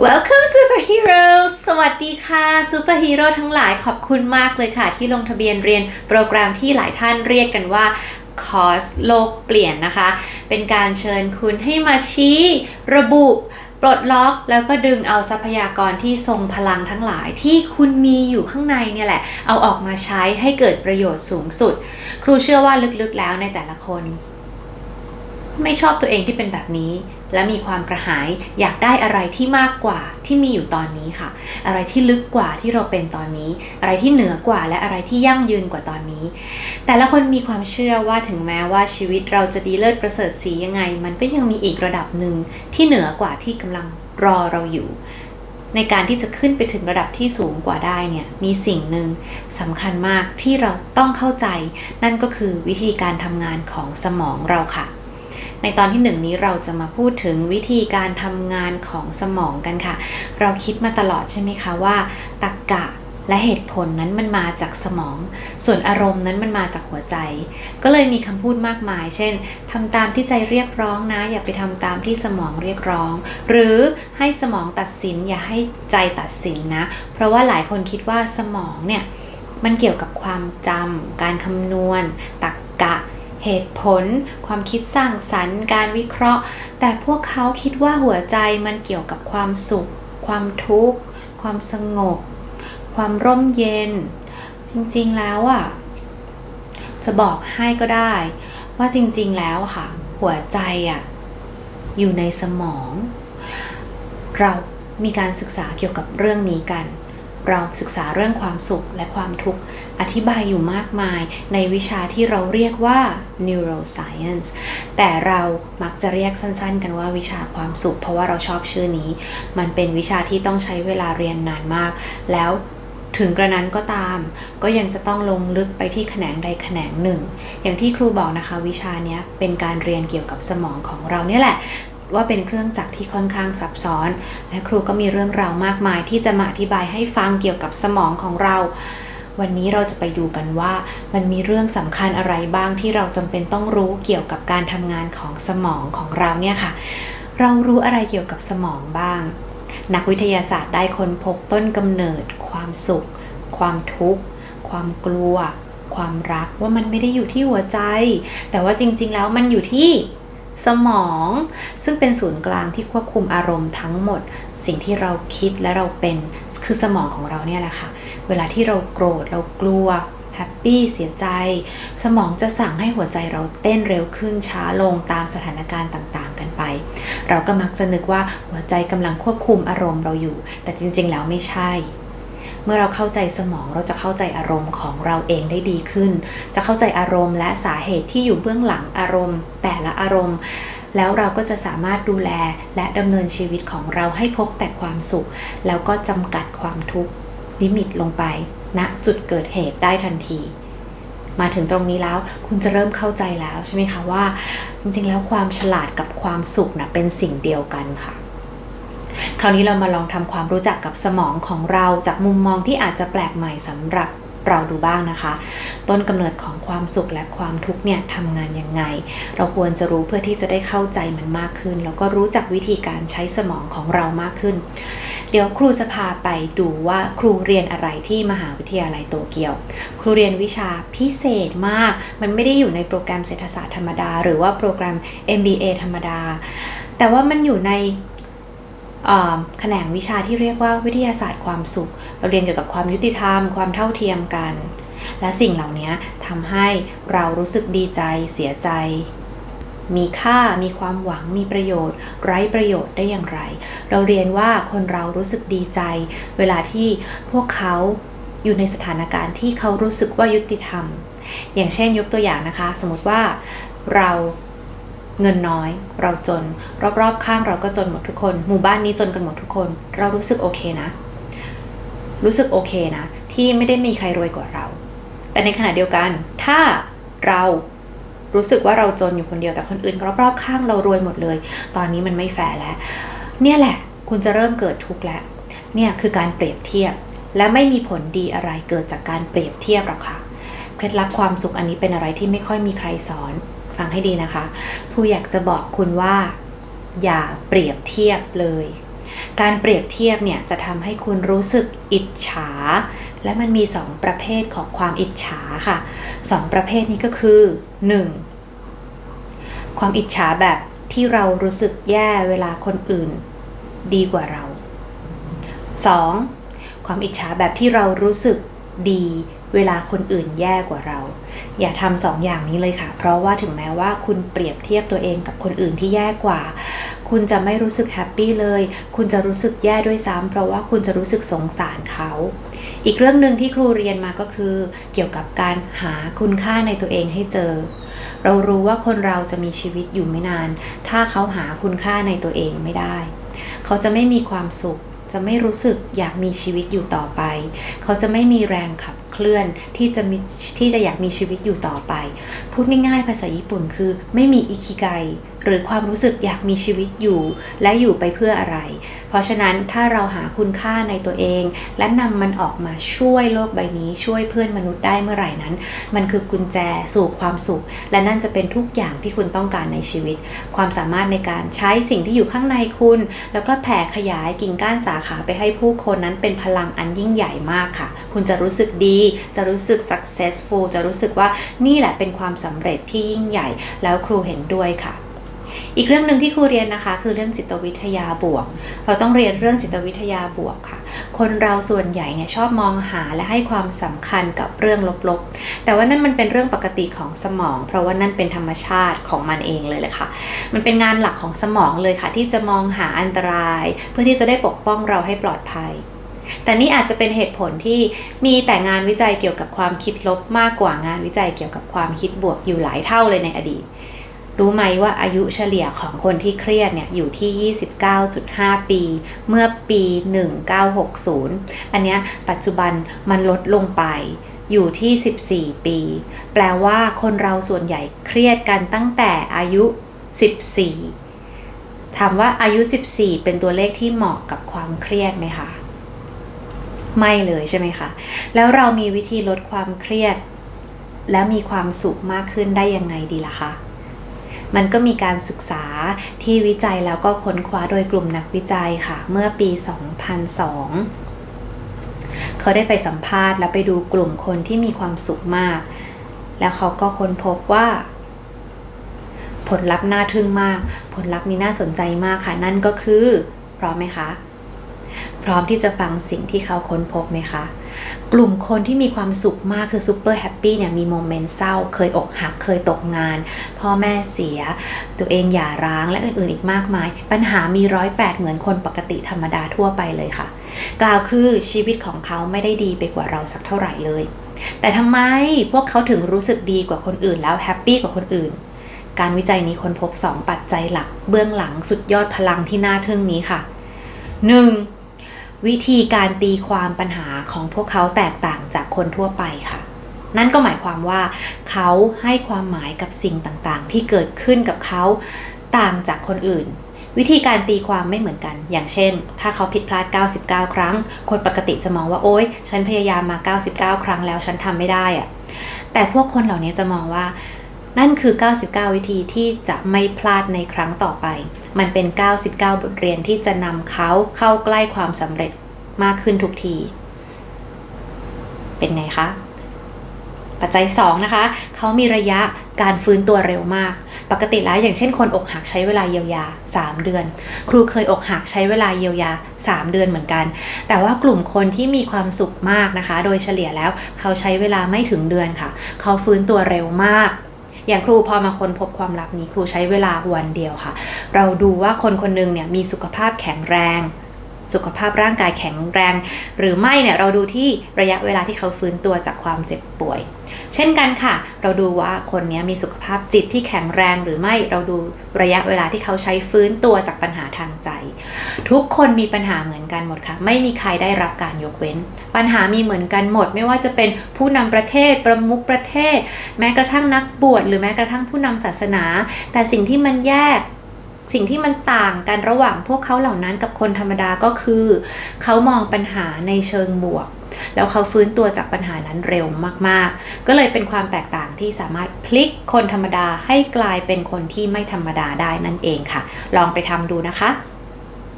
Welcome Superhero สวัสดีค่ะซูเปอร์ฮีโร่ทั้งหลายขอบคุณมากเลยค่ะ ที่ลงทะเบียนเรียนโปรแกรมที่หลายท่านเรียกกันว่าคอร์สโลกเปลี่ยนนะคะ เป็นการเชิญคุณให้มาชี้ ระบุปลดล็อกแล้วก็ดึงเอาทรัพยากรที่ทรงพลังทั้งหลายที่คุณมีอยู่ข้างในเนี่ยแหละ เอาออกมาใช้ให้เกิดประโยชน์สูงสุด ครูเชื่อว่าลึกๆแล้วในแต่ละคน ไม่ชอบตัวเองที่เป็นแบบนี้ และมีความกระหายอยากได้อะไรที่มากกว่าที่มีอยู่ตอนนี้ค่ะ อะไรที่ลึกกว่าที่เราเป็นตอนนี้ อะไรที่เหนือกว่าและอะไรที่ยั่งยืนกว่าตอนนี้ แต่ละคนมีความเชื่อว่าถึงแม้ว่าชีวิตเราจะดีเลิศประเสริฐสียังไง มันก็ยังมีอีกระดับหนึ่งที่เหนือกว่าที่กำลังรอเราอยู่ ในการที่จะขึ้นไปถึงระดับที่สูงกว่าได้เนี่ยมีสิ่งหนึ่งสำคัญมากที่เราต้องเข้าใจ นั่นก็คือวิธีการทำงานของสมองเราค่ะ ในตอนที่หนึ่งนี้เราจะมาพูดถึงวิธีการทำงานของสมองกันค่ะ เราคิดมาตลอดใช่ไหมคะว่าตรรกะและเหตุผลนั้นมันมาจากสมอง ส่วนอารมณ์นั้นมันมาจากหัวใจ ก็เลยมีคำพูดมากมาย เช่นทำตามที่ใจเรียกร้องนะ อย่าไปทำตามที่สมองเรียกร้อง หรือให้สมองตัดสิน อย่าให้ใจตัดสินนะ เพราะว่าหลายคนคิดว่าสมองเนี่ยมันเกี่ยวกับความจำการคำนวณตรก เหตุผล ความคิดสร้างสรรค์ การวิเคราะห์ แต่พวกเขาคิดว่าหัวใจมันเกี่ยวกับความสุข ความทุกข์ ความสงบ ความร่มเย็น จริงๆแล้วอะจะบอกให้ก็ได้ ว่าจริงๆแล้วค่ะ หัวใจอะอยู่ในสมอง เรามีการศึกษาเกี่ยวกับเรื่องนี้กัน เราศึกษาเรื่องความสุขและความทุกข์อธิบายอยู่มากมายในวิชาที่เราเรียกว่า neuroscience แต่เรามักจะเรียกสั้นๆ กันว่าวิชาความสุข เพราะว่าเราชอบชื่อนี้ มันเป็นวิชาที่ต้องใช้เวลาเรียนนานมาก แล้วถึงกระนั้นก็ตาม ก็ยังจะต้องลงลึกไปที่แขนงใดแขนงหนึ่ง อย่างที่ครูบอกนะคะวิชาเนี้ยเป็นการเรียนเกี่ยวกับสมองของเราเนี่ยแหละ ว่าเป็นเครื่องจักรที่ค่อนข้างซับซ้อน และครูก็มีเรื่องราวมากมายที่จะมาอธิบายให้ฟังเกี่ยวกับสมองของเรา วันนี้เราจะไปดูกันว่ามันมีเรื่องสำคัญอะไรบ้างที่เราจำเป็นต้องรู้เกี่ยวกับการทำงานของสมองของเราเนี่ยค่ะ เรารู้อะไรเกี่ยวกับสมองบ้าง นักวิทยาศาสตร์ได้ค้นพบต้นกำเนิด ความสุข ความทุกข์ ความกลัว ความรักว่ามันไม่ได้อยู่ที่หัวใจ แต่ว่าจริง ๆ แล้วมันอยู่ที่ สมอง ซึ่งเป็นศูนย์กลางที่ควบคุมอารมณ์ทั้งหมด สิ่งที่เราคิดและเราเป็นคือสมองของเราเนี่ยแหละค่ะ เวลาที่เราโกรธเรากลัวแฮปปี้เสียใจ สมองจะสั่งให้หัวใจเราเต้นเร็วขึ้นช้าลงตามสถานการณ์ต่างๆ กันไป เราก็มักจะนึกว่าหัวใจกำลังควบคุมอารมณ์เราอยู่ แต่จริงๆแล้วไม่ใช่ เมื่อเราเข้าใจสมองเราจะเข้าใจอารมณ์ของเราเองได้ดีขึ้น จะเข้าใจอารมณ์และสาเหตุที่อยู่เบื้องหลังอารมณ์ แต่ละอารมณ์ แล้วเราก็จะสามารถดูแลและดำเนินชีวิตของเราให้พบแต่ความสุข แล้วก็จำกัดความทุกข์ลิมิตลงไปณจุดเกิดเหตุได้ทันที มาถึงตรงนี้แล้วคุณจะเริ่มเข้าใจแล้วใช่ไหมคะว่า จริงๆแล้วความฉลาดกับความสุขนะเป็นสิ่งเดียวกันค่ะ คราวนี้เรามาลองทำความรู้จักกับสมองของเราจากมุมมองที่อาจจะแปลกใหม่สำหรับเราดูบ้างนะคะ ต้นกำเนิดของความสุขและความทุกข์เนี่ยทำงานยังไง เราควรจะรู้เพื่อที่จะได้เข้าใจมันมากขึ้น แล้วก็รู้จักวิธีการใช้สมองของเรามากขึ้น เดี๋ยวครูจะพาไปดูว่าครูเรียนอะไรที่มหาวิทยาลัยโตเกียว ครูเรียนวิชาพิเศษมาก มันไม่ได้อยู่ในโปรแกรมเศรษฐศาสตร์ธรรมดา หรือว่าโปรแกรม MBA ธรรมดา แต่ว่ามันอยู่ใน แขนงวิชาที่เรียกว่าวิทยาศาสตร์ความสุข เราเรียนเกี่ยวกับความยุติธรรม ความเท่าเทียมกัน และสิ่งเหล่านี้ทำให้เรารู้สึกดีใจ เสียใจ มีค่า มีความหวัง มีประโยชน์ ไร้ประโยชน์ได้อย่างไร เราเรียนว่าคนเรารู้สึกดีใจ เวลาที่พวกเขาอยู่ในสถานการณ์ที่เขารู้สึกว่ายุติธรรม อย่างเช่นยกตัวอย่างนะคะ สมมติว่าเรา เงินน้อย เราจน รอบๆข้างเราก็จนหมดทุกคน หมู่บ้านนี้จนกันหมดทุกคน เรารู้สึกโอเคนะ รู้สึกโอเคนะ ที่ไม่ได้มีใครรวยกว่าเรา แต่ในขณะเดียวกัน ถ้าเรารู้สึกว่าเราจนอยู่คนเดียวแต่คนอื่นรอบๆข้างเรารวยหมดเลย ตอนนี้มันไม่แฟร์แล้ว เนี่ยแหละ คุณจะเริ่มเกิดทุกข์แล้ว เนี่ยคือการเปรียบเทียบ และไม่มีผลดีอะไรเกิดจากการเปรียบเทียบหรอกค่ะ เคล็ดลับความสุขอันนี้เป็นอะไรที่ไม่ค่อยมีใครสอน ฟังให้ดีนะคะครูอยากจะบอกคุณว่าอย่าเปรียบเทียบเลย การเปรียบเทียบเนี่ยจะทำให้คุณรู้สึกอิจฉา และมันมี 2 ประเภทของความอิจฉาค่ะ 2 ประเภทนี้ก็คือ 1. ความอิจฉาแบบที่เรารู้สึกแย่เวลาคนอื่น ดีกว่าเรา 2. ความอิจฉาแบบที่เรารู้สึกดี เวลาคนอื่นแย่กว่าเรา อย่าทำสองอย่างนี้เลยค่ะ เพราะว่าถึงแม้ว่าคุณเปรียบเทียบตัวเองกับคนอื่นที่แย่กว่า คุณจะไม่รู้สึกแฮปปี้เลย คุณจะรู้สึกแย่ด้วยซ้ำเพราะว่าคุณจะรู้สึกสงสารเขา อีกเรื่องหนึ่งที่ครูเรียนมาก็คือ เกี่ยวกับการหาคุณค่าในตัวเองให้เจอ เรารู้ว่าคนเราจะมีชีวิตอยู่ไม่นาน ถ้าเขาหาคุณค่าในตัวเองไม่ได้ เขาจะไม่มีความสุขจะไม่รู้สึกอยากมีชีวิตอยู่ต่อไป เขาจะไม่มีแรงขับ เคลื่อนที่จะมีที่จะอยากมีชีวิตอยู่ต่อไป พูดง่ายๆ ภาษาญี่ปุ่นคือไม่มีอิคิไก หรือความรู้สึกอยากมีชีวิตอยู่ และอยู่ไปเพื่ออะไร เพราะฉะนั้นถ้าเราหาคุณค่าในตัวเอง และนำมันออกมาช่วยโลกใบนี้ ช่วยเพื่อนมนุษย์ได้เมื่อไหร่นั้น มันคือกุญแจสู่ความสุข และนั่นจะเป็นทุกอย่างที่คุณต้องการในชีวิต ความสามารถในการใช้สิ่งที่อยู่ข้างในคุณ แล้วก็แผ่ขยายกิ่งก้านสาขาไปให้ผู้คนนั้นเป็นพลังอันยิ่งใหญ่มากค่ะ คุณจะรู้สึกดี จะรู้สึก successful จะรู้สึกว่านี่แหละเป็นความสำเร็จที่ยิ่งใหญ่ แล้วครูเห็นด้วยค่ะ อีกเรื่องหนึ่งที่ครูเรียนนะคะ คือเรื่องจิตวิทยาบวก เราต้องเรียนเรื่องจิตวิทยาบวกค่ะ คนเราส่วนใหญ่เนี่ยชอบมองหาและให้ความสำคัญกับเรื่องลบๆ แต่ว่านั่นมันเป็นเรื่องปกติของสมอง เพราะว่านั่นเป็นธรรมชาติของมันเองเลยเลยค่ะ มันเป็นงานหลักของสมองเลยค่ะ ที่จะมองหาอันตราย เพื่อที่จะได้ปกป้องเราให้ปลอดภัยแต่นี่อาจจะเป็นเหตุผลที่มีแต่งานวิจัยเกี่ยวกับความคิดลบมากกว่างานวิจัยเกี่ยวกับความคิดบวกอยู่หลายเท่าเลยในอดีต รู้ไหมว่าอายุเฉลี่ยของคนที่เครียดเนี่ยอยู่ที่ 29.5 ปี เมื่อปี 1960 อันเนี้ยปัจจุบันมันลดลงไปอยู่ที่ 14 ปี แปลว่าคนเราส่วนใหญ่เครียดกันตั้งแต่อายุ 14 ถามว่าอายุ 14 เป็นตัวเลขที่เหมาะกับความเครียดไหมคะ ไม่เลยใช่ไหมคะ แล้วเรามีวิธีลดความเครียด แล้วมีความสุขมากขึ้นได้ยังไงดีล่ะคะ มันก็มีการศึกษาที่วิจัยแล้วก็ค้นคว้าโดยกลุ่มนักวิจัยค่ะ เมื่อปี 2002 เขาได้ไปสัมภาษณ์แล้วไปดูกลุ่มคนที่มีความสุขมาก แล้วเขาก็ค้นพบว่า ผลลัพธ์น่าทึ่งมาก ผลลัพธ์นี้น่าสนใจมากค่ะ นั่นก็คือพร้อมไหมคะ พร้อมที่จะฟังสิ่งที่เขาค้นพบไหมคะ กลุ่มคนที่มีความสุขมากคือซูเปอร์แฮปปี้เนี่ยมีโมเมนต์เศร้า เคยอกหักเคยตกงาน พ่อแม่เสีย ตัวเองหย่าร้างและอื่นๆอีกมากมาย ปัญหามีร้อยแปดเหมือนคนปกติธรรมดาทั่วไปเลยค่ะ กล่าวคือชีวิตของเขาไม่ได้ดีไปกว่าเราสักเท่าไหร่เลย แต่ทำไมพวกเขาถึงรู้สึกดีกว่าคนอื่นแล้วแฮปปี้กว่าคนอื่นการวิจัยนี้ค้นพบ 2 ปัจจัยหลัก เบื้องหลังสุดยอดพลังที่น่าทึ่งนี้ค่ะ 1. วิธีการตีความปัญหาของพวกเขาแตกต่างจากคนทั่วไปค่ะ นั่นก็หมายความว่า เขาให้ความหมายกับสิ่งต่างๆ ที่เกิดขึ้นกับเขาต่างจากคนอื่น วิธีการตีความไม่เหมือนกัน อย่างเช่น ถ้าเขาผิดพลาด 99 ครั้ง คนปกติจะมองว่าโอ๊ย ฉันพยายามมา 99 ครั้งแล้วฉันทำไม่ได้อะแต่พวกคนเหล่านี้จะมองว่า นั่นคือ 99 วิธีที่จะไม่พลาดในครั้งต่อไป มันเป็น 99 บทเรียนที่จะนำเขาเข้าใกล้ความสำเร็จมากขึ้นทุกที เป็นไงคะ ปัจจัย 2 นะคะ เขามีระยะการฟื้นตัวเร็วมาก ปกติแล้วอย่างเช่นคนอกหักใช้เวลาเยียวยา 3 เดือน ครูเคยอกหักใช้เวลาเยียวยา 3 เดือนเหมือนกัน แต่ว่ากลุ่มคนที่มีความสุขมากนะคะ โดยเฉลี่ยแล้วเขาใช้เวลาไม่ถึงเดือนค่ะ เขาฟื้นตัวเร็วมาก อย่างครูพอมาค้นพบความลับนี้ครูใช้เวลาวันเดียวค่ะ เราดูว่าคนคนหนึงเนี่ยมีสุขภาพแข็งแรง สุขภาพร่างกายแข็งแรง หรือไม่เนี่ยเราดูที่ระยะเวลาที่เขาฟื้นตัวจากความเจ็บป่วย เช่นกันค่ะ เราดูว่าคนนี้มีสุขภาพจิตที่แข็งแรงหรือไม่เราดูระยะเวลาที่เขาใช้ฟื้นตัวจากปัญหาทางใจ ทุกคนมีปัญหาเหมือนกันหมดค่ะ ไม่มีใครได้รับการยกเว้น ปัญหามีเหมือนกันหมด ไม่ว่าจะเป็นผู้นำประเทศประมุขประเทศ แม้กระทั่งนักบวชหรือแม้กระทั่งผู้นำศาสนา แต่สิ่งที่มันแยก สิ่งที่มันต่างกันระหว่างพวกเขาเหล่านั้นกับคนธรรมดาก็คือ เขามองปัญหาในเชิงบวก แล้วเขาฟื้นตัวจากปัญหานั้นเร็วมากๆ ก็เลยเป็นความแตกต่างที่สามารถพลิกคนธรรมดาให้กลายเป็นคนที่ไม่ธรรมดาได้นั่นเองค่ะ ลองไปทำดูนะคะ